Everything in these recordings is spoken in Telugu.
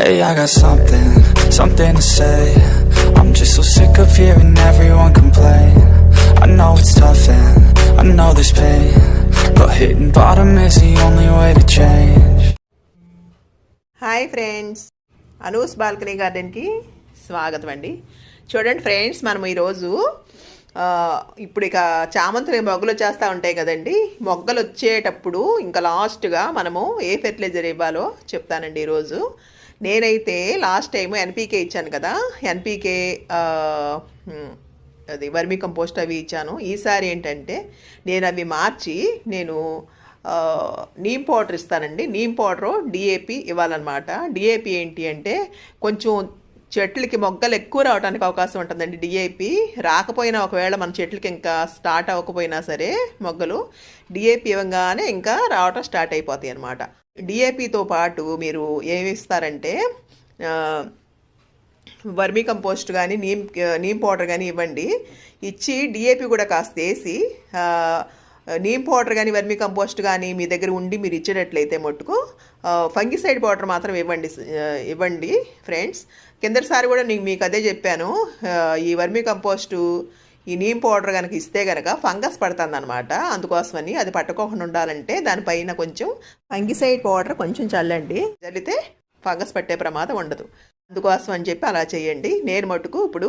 Hey, I got something, something to say. I'm just so sick of hearing everyone complain. I know it's tough and I know there's pain. But hitting bottom is the only way to change. Hi friends Anu's balcony గార్డెన్కి స్వాగతం అండి చూడండి ఫ్రెండ్స్ మనం ఈరోజు ఇప్పుడు ఇక చామంతులు మొగ్గలు వచ్చేస్తూ ఉంటాయి కదండి మొగ్గలు వచ్చేటప్పుడు ఇంకా లాస్ట్గా మనము ఏ ఫెర్టిలైజర్ ఇవ్వాలో చెప్తానండి ఈరోజు నేనైతే లాస్ట్ టైం ఎన్పీకే ఇచ్చాను కదా ఎన్పీకే అది వర్మీ కంపోస్ట్ అవి ఇచ్చాను. ఈసారి ఏంటంటే నేను అవి మార్చి నేను నీమ్ పౌడర్ ఇస్తానండి. నీమ్ పౌడర్ డిఏపి ఇవ్వాలన్నమాట. డిఏపి ఏంటి అంటే కొంచెం చెట్లకి మొగ్గలు ఎక్కువ రావడానికి అవకాశం ఉంటుందండి డిఏపి. రాకపోయినా ఒకవేళ మన చెట్లకి ఇంకా స్టార్ట్ అవ్వకపోయినా సరే మొగ్గలు డిఏపి ఇవ్వగానే ఇంకా రావటం స్టార్ట్ అయిపోతాయి అన్నమాట. డిఏపితో పాటు మీరు ఏమి ఇస్తారంటే వర్మీ కంపోస్ట్ కానీ నీమ్ నీమ్ పౌడర్ కానీ ఇవ్వండి. ఇచ్చి డిఏపి కూడా కాస్త వేసి నీమ్ పౌడర్ కానీ వర్మీ కంపోస్ట్ కానీ మీ దగ్గర ఉండి మీరు ఇచ్చేటట్లయితే మట్టుకు ఫంగిసైడ్ పౌడర్ మాత్రం ఇవ్వండి ఇవ్వండి ఫ్రెండ్స్. కిందటిసారి కూడా నేను మీకు అదే చెప్పాను ఈ వర్మీ కంపోస్టు ఈ నీమ్ పౌడర్ కనుక ఇస్తే కనుక ఫంగస్ పడుతుంది అనమాట అందుకోసమని అది పట్టుకోకుండా ఉండాలంటే దానిపైన కొంచెం ఫంగిసైడ్ పౌడర్ కొంచెం చల్లండి. చల్లితే ఫంగస్ పట్టే ప్రమాదం ఉండదు. అందుకోసం అని చెప్పి అలా చేయండి. నేను మటుకు ఇప్పుడు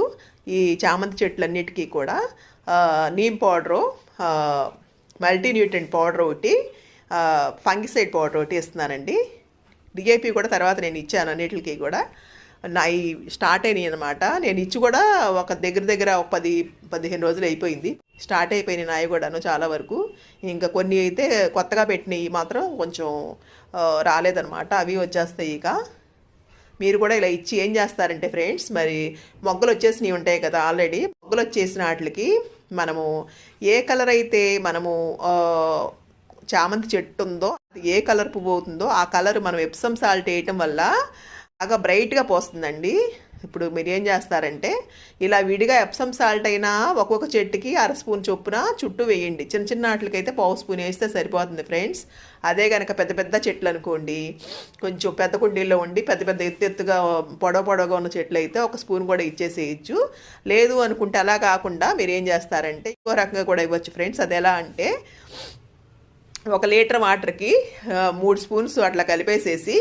ఈ చామంతి చెట్లన్నిటికీ కూడా neem powder multi nutrient powder ఒకటి ఫంగిసైడ్ పౌడర్ ఒకటి ఇస్తున్నానండి. డిఏపి కూడా తర్వాత నేను ఇచ్చాను అన్నిటికీ కూడా. నా స్టార్ట్ అయినాయి అనమాట నేను ఇచ్చి కూడా ఒక దగ్గర దగ్గర ఒక పది పదిహేను రోజులు అయిపోయింది. స్టార్ట్ అయిపోయినాయి నాయి కూడాను చాలా వరకు. ఇంకా కొన్ని అయితే కొత్తగా పెట్టినవి మాత్రం కొంచెం రాలేదనమాట అవి వచ్చేస్తాయి ఇక. మీరు కూడా ఇలా ఇచ్చి ఏం చేస్తారంటే ఫ్రెండ్స్ మరి మొగ్గలు వచ్చేసినవి ఉంటాయి కదా ఆల్రెడీ. మొగ్గలు వచ్చేసిన వాటికి మనము ఏ కలర్ అయితే మనము చామంతి చెట్టు ఉందో అది ఏ కలర్ పువ్వు అవుతుందో ఆ కలర్ మనం ఎప్సమ్ సాల్ట్ వేయటం వల్ల బాగా బ్రైట్గా పోస్తుందండి. ఇప్పుడు మీరు ఏం చేస్తారంటే ఇలా విడిగా ఎప్సమ్ సాల్ట్ అయినా ఒక్కొక్క చెట్టుకి అర స్పూన్ చొప్పున చుట్టూ వేయండి. చిన్న చిన్న వాటికైతే పావు స్పూన్ వేస్తే సరిపోతుంది ఫ్రెండ్స్. అదే కనుక పెద్ద పెద్ద చెట్లు అనుకోండి కొంచెం పెద్ద కుండీల్లో ఉండి పెద్ద పెద్ద ఎత్తు ఎత్తుగా పొడవ పొడవుగా ఉన్న చెట్లు అయితే ఒక స్పూన్ కూడా ఇచ్చేసేయచ్చు. లేదు అనుకుంటే అలా కాకుండా మీరు ఏం చేస్తారంటే ఇంకో రకంగా కూడా ఇవ్వచ్చు ఫ్రెండ్స్. అది ఎలా అంటే ఒక లీటర్ వాటర్కి మూడు స్పూన్స్ అట్లా కలిపేసేసి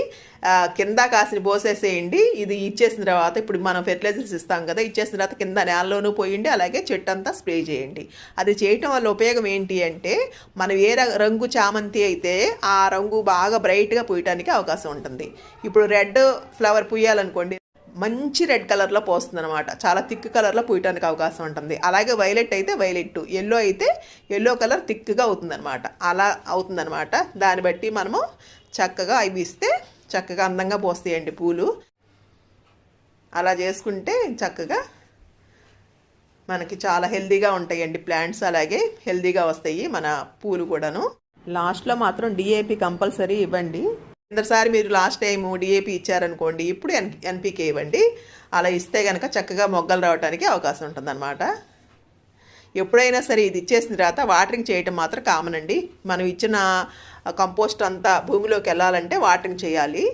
కింద కాసిన పోసేసేయండి. ఇది ఇచ్చేసిన తర్వాత ఇప్పుడు మనం ఫెర్టిలైజర్స్ ఇస్తాం కదా ఇచ్చేసిన తర్వాత కింద నేలలోనూ పోయండి అలాగే చెట్టు అంతా స్ప్రే చేయండి. అది చేయటం వల్ల ఉపయోగం ఏంటి అంటే మనం ఏ రంగు చామంతి అయితే ఆ రంగు బాగా బ్రైట్గా పూయటానికి అవకాశం ఉంటుంది. ఇప్పుడు రెడ్ ఫ్లవర్ పూయాలనుకోండి మంచి రెడ్ కలర్లో పోస్తుంది అనమాట చాలా థిక్ కలర్లో పూయటానికి అవకాశం ఉంటుంది. అలాగే వైలెట్ అయితే వైలెట్ ఎల్లో అయితే ఎల్లో కలర్ థిక్గా అవుతుందనమాట అలా అవుతుందన్నమాట. దాన్ని బట్టి మనము చక్కగా అవి ఇస్తే చక్కగా అందంగా పోస్తాయండి పూలు. అలా చేసుకుంటే చక్కగా మనకి చాలా హెల్దీగా ఉంటాయండి ప్లాంట్స్. అలాగే హెల్దీగా వస్తాయి మన పూలు కూడాను. లాస్ట్లో మాత్రం డిఏపి కంపల్సరీ ఇవ్వండి. కిందసారి మీరు లాస్ట్ టైం డిఏపి ఇచ్చారనుకోండి ఇప్పుడు ఎన్ ఎన్పికే ఇవ్వండి. అలా ఇస్తే కనుక చక్కగా మొగ్గలు రావడానికి అవకాశం ఉంటుందన్నమాట. ఎప్పుడైనా సరే ఇది ఇచ్చేసిన తర్వాత వాటరింగ్ చేయటం మాత్రం కామన్ అండి. మనం ఇచ్చిన కంపోస్ట్ అంతా భూమిలోకి వెళ్ళాలంటే వాటరింగ్ చేయాలి.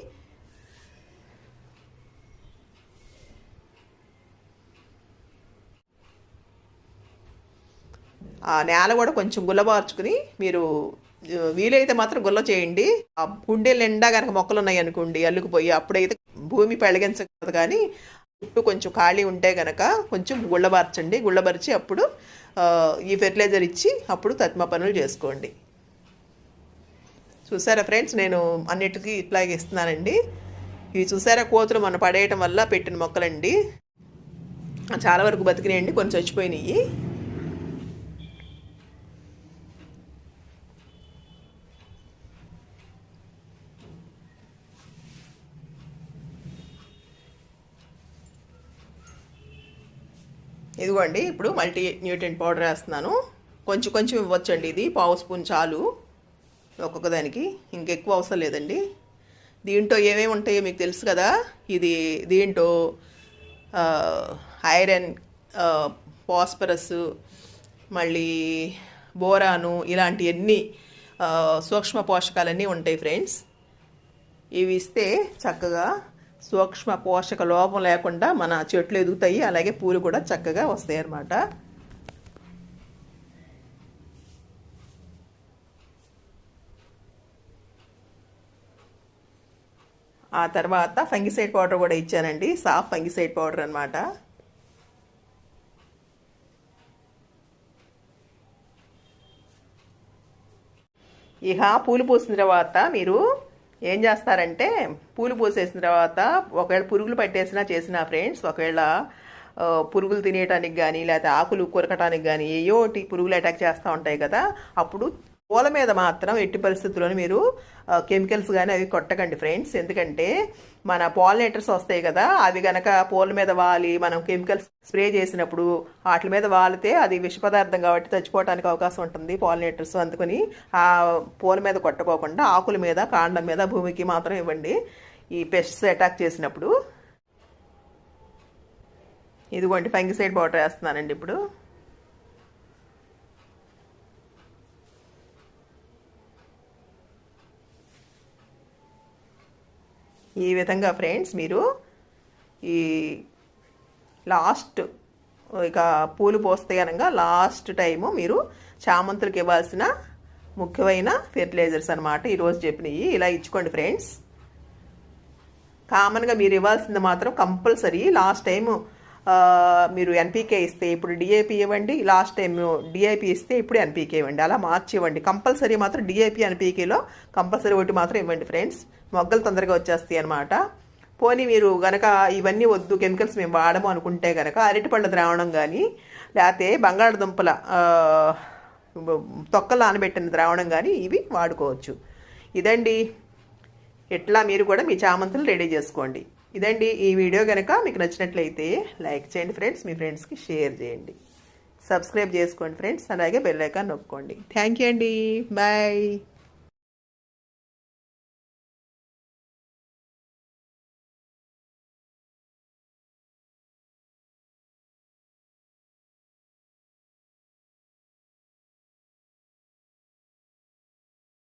ఆ నేల కూడా కొంచెం గుల్లబార్చుకుని మీరు వీలైతే మాత్రం గుల్ల చేయండి. ఆ కుండీలు నిండా కనుక మొక్కలు ఉన్నాయి అనుకోండి అల్లుకుపోయి అప్పుడైతే భూమి పెళ్ళగించకూడదు కానీ చుట్టూ కొంచెం ఖాళీ ఉంటే కనుక కొంచెం గుళ్ళబార్చండి గుళ్ళబరిచి అప్పుడు ఈ ఫెర్టిలైజర్ ఇచ్చి అప్పుడు తత్మ పనులు చేసుకోండి. చూసారా ఫ్రెండ్స్ నేను అన్నిటికీ ఇట్లాగే ఇస్తున్నానండి. ఇవి చూసారా కోతులు మనం పడేయటం వల్ల పెట్టిన మొక్కలండి. చాలా వరకు బతికినాయండి కొన్ని చచ్చిపోయినాయి. ఇదిగోండి ఇప్పుడు మల్టీ న్యూట్రియంట్ పౌడర్ వేస్తున్నాను. కొంచెం కొంచెం ఇవ్వచ్చండి ఇది పావు స్పూన్ చాలు. ఒక్కొక్క దానికి ఇంకెక్కువ అవసరం లేదండి. దీంట్లో ఏమేమి ఉంటాయో మీకు తెలుసు కదా? ఇది దీంట్లో ఐరన్ ఫాస్ఫరస్ మళ్ళీ బోరాను ఇలాంటివన్నీ సూక్ష్మ పోషకాలన్నీ ఉంటాయి ఫ్రెండ్స్. ఇవి ఇస్తే చక్కగా సూక్ష్మ పోషక లోపం లేకుండా మన చెట్లు ఎదుగుతాయి అలాగే పూలు కూడా చక్కగా వస్తాయి అన్నమాట. ఆ తర్వాత ఫంగిసైడ్ పౌడర్ కూడా ఇచ్చానండి సాఫ్ ఫంగిసైడ్ పౌడర్ అనమాట ఇహ పూలు పూసిన తర్వాత మీరు ఏం చేస్తారంటే పూలు పూసేసిన తర్వాత ఒకవేళ పురుగులు పట్టేసినా చేసినా ఫ్రెండ్స్ ఒకవేళ పురుగులు తినేయటానికి కానీ లేకపోతే ఆకులు కొరకటానికి కానీ ఏయో ఒకటి పురుగులు అటాక్ చేస్తూ ఉంటాయి కదా అప్పుడు పూల మీద మాత్రం ఎట్టి పరిస్థితుల్లోనూ మీరు కెమికల్స్ కానీ అవి కొట్టకండి ఫ్రెండ్స్. ఎందుకంటే మన పాలినేటర్స్ వస్తాయి కదా అవి గనక పూల మీద వాలి మనం కెమికల్స్ స్ప్రే చేసినప్పుడు వాటి మీద వాలితే అది విష పదార్థం కాబట్టి చచ్చిపోవడానికి అవకాశం ఉంటుంది పాలినేటర్స్. అందుకని ఆ పూల మీద కొట్టకోకుండా ఆకుల మీద కాండం మీద భూమికి మాత్రం ఇవ్వండి. ఈ పెస్ట్స్ అటాక్ చేసినప్పుడు. ఇదిగోండి ఫంగిసైడ్ పౌడర్ వేస్తున్నానండి ఇప్పుడు. ఈ విధంగా ఫ్రెండ్స్ మీరు ఈ లాస్ట్ ఇక పూలు పోస్తే అనగా లాస్ట్ టైము మీరు చామంతులకు ఇవ్వాల్సిన ముఖ్యమైన ఫెర్టిలైజర్స్ అనమాట ఈరోజు చెప్పినవి. ఇలా ఇచ్చుకోండి ఫ్రెండ్స్. కామన్గా మీరు ఇవ్వాల్సింది మాత్రం కంపల్సరీ లాస్ట్ టైము మీరు ఎన్పీకే ఇస్తే ఇప్పుడు డిఏపీ ఇవ్వండి లాస్ట్ టైం డిఐపీ ఇస్తే ఇప్పుడు ఎన్పీకే ఇవ్వండి. అలా మార్చి ఇవ్వండి కంపల్సరీ మాత్రం డిఐపీ ఎన్పీకేలో కంపల్సరీ ఒకటి మాత్రం ఇవ్వండి ఫ్రెండ్స్ మొగ్గలు తొందరగా వచ్చేస్తాయి అనమాట పోనీ మీరు గనక ఇవన్నీ వద్దు కెమికల్స్ మేము వాడము అనుకుంటే గనక అరటిపళ్ళ ద్రావణం కానీ లేకపోతే బంగాళదుంపల తొక్కలు నానబెట్టిన ద్రావణం కానీ ఇవి వాడుకోవచ్చు. ఇదండి. ఇట్లా మీరు కూడా మీ చామంతులు రెడీ చేసుకోండి. ఇదండి ఈ వీడియో కనుక మీకు నచ్చినట్లయితే లైక్ చేయండి ఫ్రెండ్స్ మీ ఫ్రెండ్స్కి షేర్ చేయండి. సబ్స్క్రైబ్ చేసుకోండి ఫ్రెండ్స్ అలాగే బెల్ ఐకాన్ థ్యాంక్ యూ అండి. బాయ్.